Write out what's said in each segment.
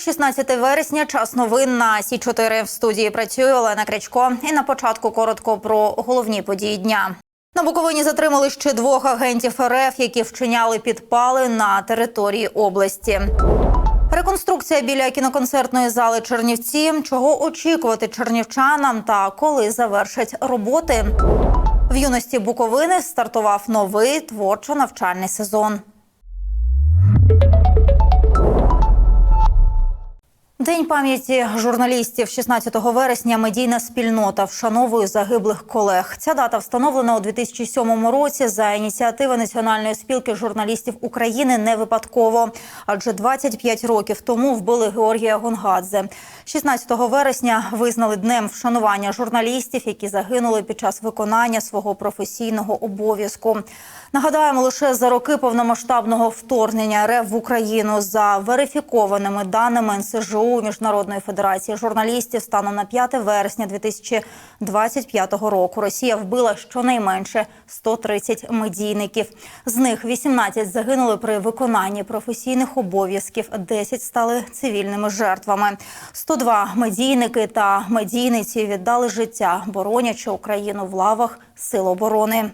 Вівторок, 16 вересня, час новин на Сі 4 В студії працює Олена Крячко. І на початку коротко про головні події дня. На Буковині затримали ще двох агентів РФ, які вчиняли підпали на території області. Реконструкція біля кіноконцертної зали Чернівці. Чого очікувати чернівчанам та коли завершать роботи? В юності Буковини стартував новий творчо-навчальний сезон. День пам'яті журналістів 16 вересня медійна спільнота вшановує загиблих колег. Ця дата встановлена у 2007 році за ініціативи Національної спілки журналістів України не випадково, адже 25 років тому вбили Георгія Гонгадзе. 16 вересня визнали днем вшанування журналістів, які загинули під час виконання свого професійного обов'язку. Нагадаємо, лише за роки повномасштабного вторгнення РФ в Україну за верифікованими даними НСЖУ Міжнародної федерації журналістів станом на 5 вересня 2025 року Росія вбила щонайменше 130 медійників. З них 18 загинули при виконанні професійних обов'язків, 10 стали цивільними жертвами. 102 медійники та медійниці віддали життя, боронячи Україну в лавах сил оборони.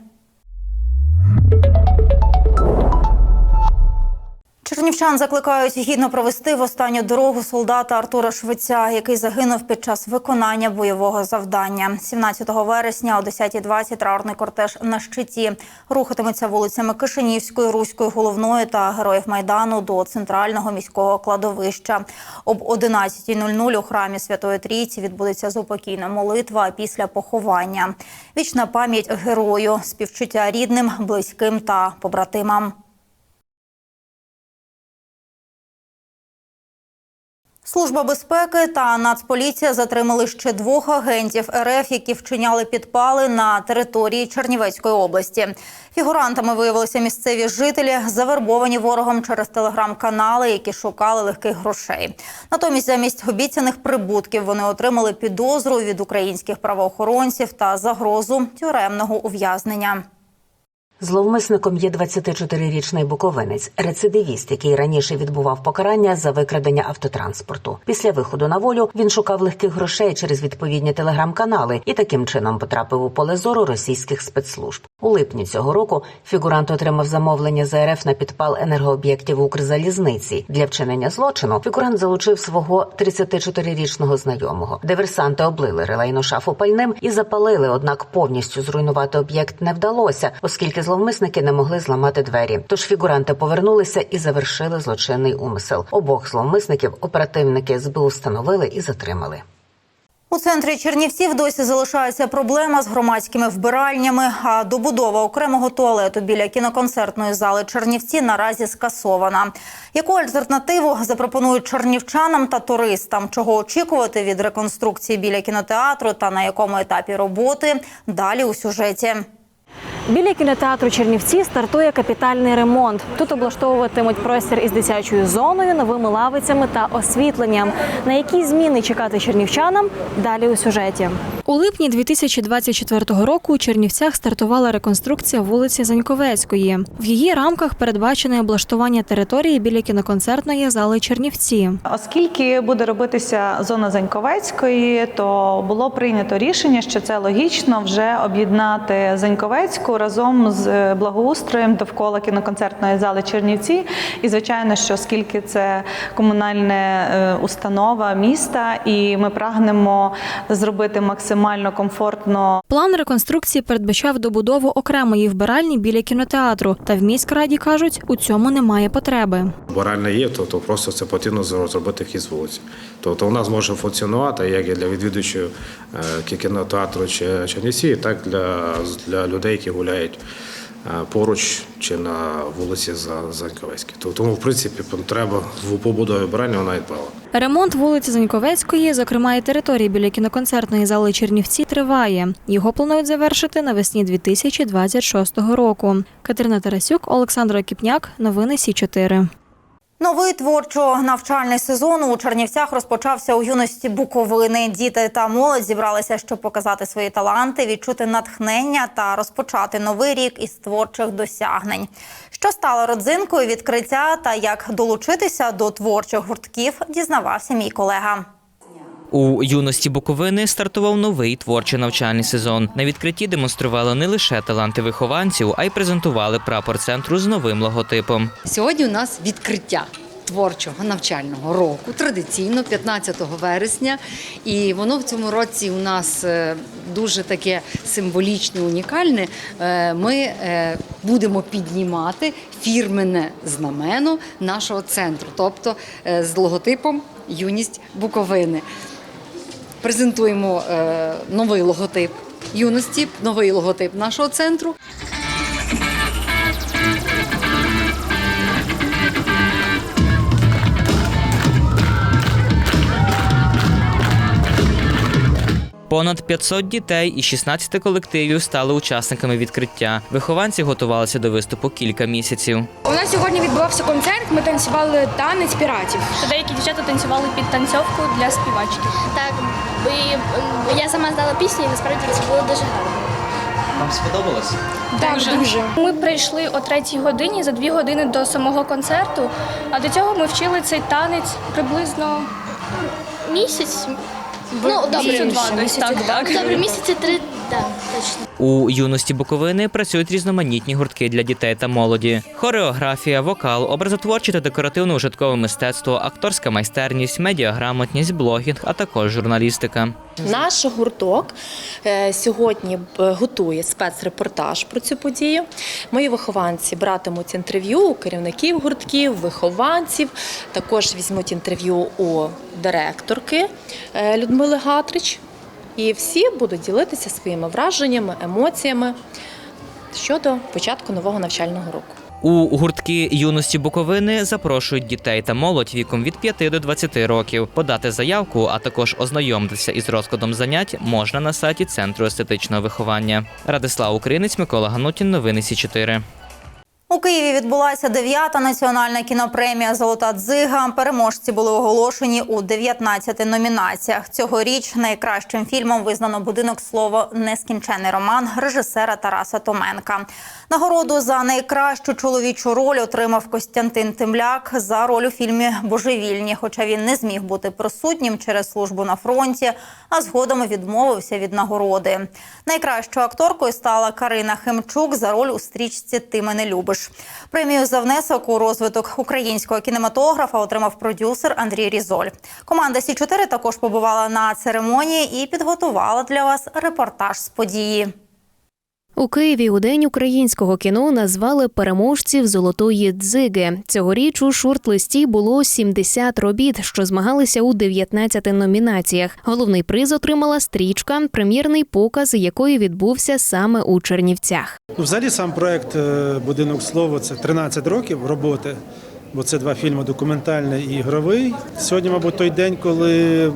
Чернівчан закликають гідно провести в останню дорогу солдата Артура Швеця, який загинув під час виконання бойового завдання. 17 вересня о 10.20 траурний кортеж на щиті рухатиметься вулицями Кишинівської, Руської, головної та героїв майдану до центрального міського кладовища. Об 11.00 у храмі Святої Трійці відбудеться заупокійна молитва після поховання. Вічна пам'ять герою, співчуття рідним, близьким та побратимам. Служба безпеки та Нацполіція затримали ще двох агентів РФ, які вчиняли підпали на території Чернівецької області. Фігурантами виявилися місцеві жителі, завербовані ворогом через телеграм-канали, які шукали легких грошей. Натомість, замість обіцяних прибутків, вони отримали підозру від українських правоохоронців та загрозу тюремного ув'язнення. Зловмисником є 24-річний буковинець, рецидивіст, який раніше відбував покарання за викрадення автотранспорту. Після виходу на волю він шукав легких грошей через відповідні телеграм-канали і таким чином потрапив у поле зору російських спецслужб. У липні цього року фігурант отримав замовлення за РФ на підпал енергооб'єктів Укрзалізниці. Для вчинення злочину фігурант залучив свого 34-річного знайомого. Диверсанти облили релейну шафу пальним і запалили, однак повністю зруйнувати об'єкт не вдалося, оскільки зловмисники не могли зламати двері. Тож фігуранти повернулися і завершили злочинний умисел. Обох зловмисників оперативники СБУ встановили і затримали. У центрі Чернівців досі залишається проблема з громадськими вбиральнями. А добудова окремого туалету біля кіноконцертної зали Чернівці наразі скасована. Яку альтернативу запропонують чернівчанам та туристам? Чого очікувати від реконструкції біля кінотеатру та на якому етапі роботи? Далі у сюжеті. Біля кінотеатру Чернівці стартує капітальний ремонт. Тут облаштовуватимуть простір із дитячою зоною, новими лавицями та освітленням. На які зміни чекати чернівчанам? Далі у сюжеті. У липні 2024 року у Чернівцях стартувала реконструкція вулиці Заньковецької. В її рамках передбачене облаштування території біля кіноконцертної зали Чернівці. Оскільки буде робитися зона Заньковецької, то було прийнято рішення, що це логічно вже об'єднати Заньковецьку разом з благоустроєм довкола кіноконцертної зали Чернівці. І звичайно, що оскільки це комунальна е, установа міста, і ми прагнемо зробити максимально комфортно План реконструкції передбачав добудову окремої вбиральні біля кінотеатру. Та в міськраді кажуть, у цьому немає потреби. Баральне є, то, то просто це потрібно зробити вхід з вулиці. Тобто вона зможе функціонувати як і для відвідувачів е, кінотеатру чи Чернівці, так і для, для людей, які гуляють е, поруч чи на вулиці За- Заньковецькій. То- Тому, в принципі, потреба в побудові баральні вона відпала. Ремонт вулиці Заньковецької, зокрема і території біля кіноконцертної зали Чернівці, триває. Його планують завершити навесні 2026 року. Катерина Тарасюк, Олександр Кіпняк. Новини Сі 4 Новий творчо-навчальний сезон у Чернівцях розпочався у юності Буковини. Діти та молодь зібралися, щоб показати свої таланти, відчути натхнення та розпочати новий рік із творчих досягнень. Що стало родзинкою відкриття та як долучитися до творчих гуртків, дізнавався мій колега. У юності Буковини стартував новий творчий навчальний сезон. На відкритті демонстрували не лише таланти вихованців, а й презентували прапор центру з новим логотипом. Сьогодні у нас відкриття творчого навчального року, традиційно 15 вересня. І воно в цьому році у нас е, дуже таке символічне, унікальне. Е, Ми е, будемо піднімати фірменне знамено нашого центру, тобто з логотипом Юність Буковини. Презентуємо новий логотип юності, новий логотип нашого центру. Понад 500 дітей і 16 колективів стали учасниками відкриття. Вихованці готувалися до виступу кілька місяців. У нас сьогодні відбувався концерт. Ми танцювали танець піратів. Деякі дівчата танцювали під танцьовку для співачки. Так, бо я сама знала пісню і насправді це було дуже гарно. Вам сподобалось? Так, дуже. Ми прийшли о третій годині за дві години до самого концерту. А до цього ми вчили цей танець приблизно Місяць. Ну, добре, місяця два десь. Так, так. добре, місяці три, так, точно. У юності Буковини працюють різноманітні гуртки для дітей та молоді: хореографія, вокал, образотворче та декоративно-ужиткове мистецтво, акторська майстерність, медіаграмотність, блогінг, а також журналістика. Наш гурток е, сьогодні е, готує спецрепортаж про цю подію. Мої вихованці братимуть інтерв'ю у керівників гуртків, вихованців. Також візьмуть інтерв'ю у директорки е, Людмили Гатрич. І всі будуть ділитися своїми враженнями, емоціями щодо початку нового навчального року. У гуртки юності Буковини запрошують дітей та молодь віком від 5 до 20 років. Подати заявку, а також ознайомитися із розкладом занять можна на сайті Центру естетичного виховання. Радислав Українець, Микола Ганутін, новини Сі 4 У Києві відбулася дев'ята національна кінопремія Золота дзига. Переможці були оголошені у 19 номінаціях. Цьогоріч найкращим фільмом визнано будинок слово Нескінчений роман режисера Тараса Томенка. Нагороду за найкращу чоловічу роль отримав Костянтин Темляк за роль у фільмі Божевільні. Хоча він не зміг бути присутнім через службу на фронті, а згодом відмовився від нагороди. Найкращою акторкою стала Карина Хемчук за роль у стрічці Ти мене любиш. Премію за внесок у розвиток українського кінематографа отримав продюсер Андрій Різоль. Команда Сі 4 також побувала на церемонії і підготувала для вас репортаж з події. У Києві у день українського кіно назвали переможців золотої дзиги. Цьогоріч у шорт-листі було 70 робіт, що змагалися у 19 номінаціях. Головний приз отримала стрічка, прем'єрний показ якої відбувся саме у Чернівцях. Ну, взагалі сам проект е, Будинок слова це 13 років роботи, бо це два фільми документальний і ігровий. Сьогодні, мабуть, той день, коли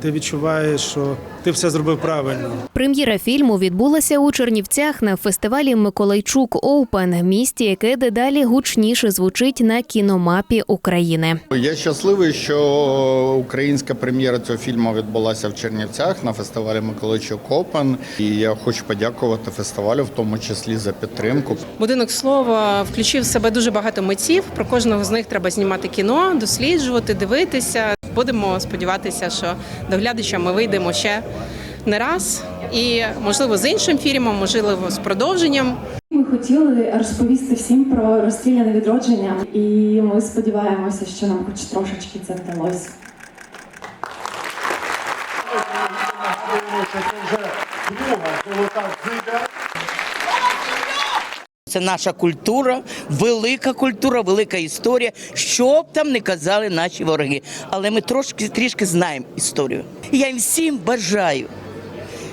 ти відчуваєш, що ти все зробив правильно. Прем'єра фільму відбулася у Чернівцях на фестивалі Миколайчук Оупен, місті, яке дедалі гучніше звучить на кіномапі України. Я щасливий, що українська прем'єра цього фільму відбулася в Чернівцях на фестивалі Миколайчук Опен. І я хочу подякувати фестивалю, в тому числі за підтримку. Будинок слова включив в себе дуже багато митців. Про кожного з них треба знімати кіно, досліджувати, дивитися. Будемо сподіватися, що до глядача ми вийдемо ще не раз, і можливо з іншим фільмом, можливо, з продовженням. Ми хотіли розповісти всім про розстріляне відродження, і ми сподіваємося, що нам хоч трошечки це вдалося. Це наша культура, велика культура, велика історія. Що б там не казали наші вороги. Але ми трошки трішки знаємо історію. Я їм всім бажаю,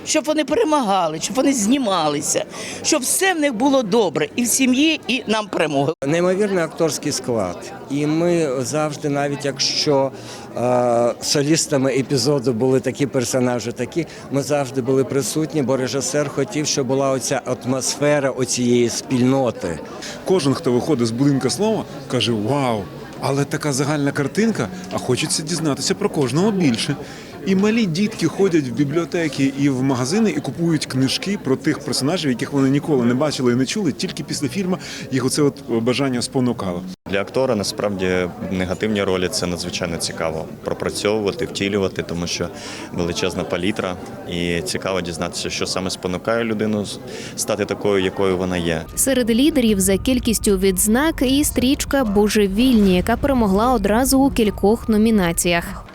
щоб вони перемагали, щоб вони знімалися, щоб все в них було добре і в сім'ї, і нам перемоги. Неймовірний акторський склад. І ми завжди, навіть якщо е, солістами епізоду були такі персонажі, такі ми завжди були присутні, бо режисер хотів, щоб була оця атмосфера оцієї спільноти. Кожен, хто виходить з будинку слова, каже: Вау! Але така загальна картинка, а хочеться дізнатися про кожного більше. І малі дітки ходять в бібліотеки і в магазини і купують книжки про тих персонажів, яких вони ніколи не бачили і не чули. Тільки після фільму їх оце от бажання спонукало. Для актора насправді негативні ролі це надзвичайно цікаво пропрацьовувати, втілювати, тому що величезна палітра, і цікаво дізнатися, що саме спонукає людину стати такою, якою вона є. Серед лідерів за кількістю відзнак і стрічка Божевільні, яка перемогла одразу у кількох номінаціях.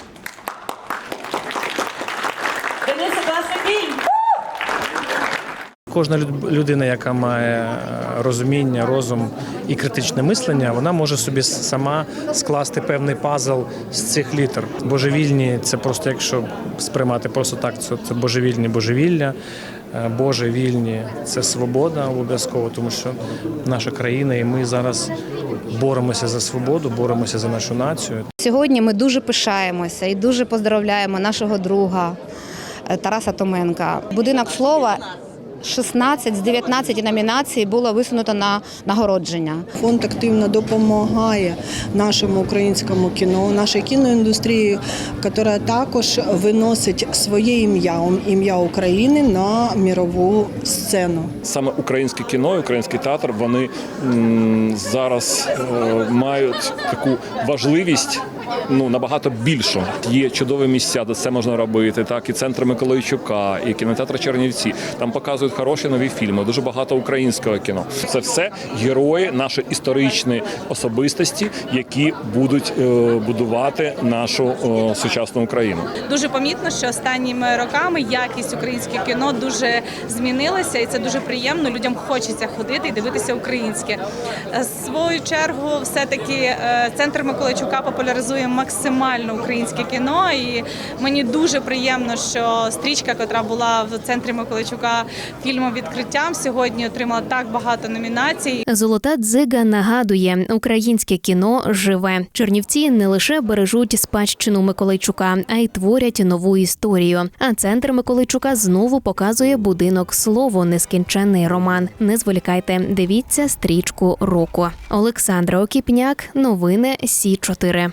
Кожна люд- людина, яка має е, розуміння, розум і критичне мислення, вона може собі сама скласти певний пазл з цих літер. Божевільні це просто, якщо сприймати просто так, це божевільні божевілля. Е, Боже вільні це свобода обов'язково, тому що наша країна і ми зараз боремося за свободу, боремося за нашу націю. Сьогодні ми дуже пишаємося і дуже поздравляємо нашого друга е, Тараса Томенка. Будинок слова 16 з 19 номінацій було висунуто на нагородження. Фонд активно допомагає нашому українському кіно, нашій кіноіндустрії, яка також виносить своє ім'я, ім'я України на мірову сцену. Саме українське кіно, і український театр вони зараз е, мають таку важливість. Ну набагато більшу. Є чудові місця, де це можна робити. Так і центр Миколайчука, і кінотеатр Чернівці. Там показують хороші нові фільми. Дуже багато українського кіно. Це все герої, наші історичні особистості, які будуть е, будувати нашу е, сучасну Україну. Дуже помітно, що останніми роками якість українського кіно дуже змінилася, і це дуже приємно. Людям хочеться ходити і дивитися українське. Е, свою чергу, все-таки е, центр Миколайчука популяризує максимально українське кіно. І мені дуже приємно, що стрічка, яка була в центрі Миколайчука фільмом відкриттям, сьогодні отримала так багато номінацій. Золота дзига нагадує, українське кіно живе. Чернівці не лише бережуть спадщину Миколайчука, а й творять нову історію. А центр Миколайчука знову показує будинок слово, нескінченний роман. Не зволікайте, дивіться стрічку року. Олександра Окіпняк, новини Сі 4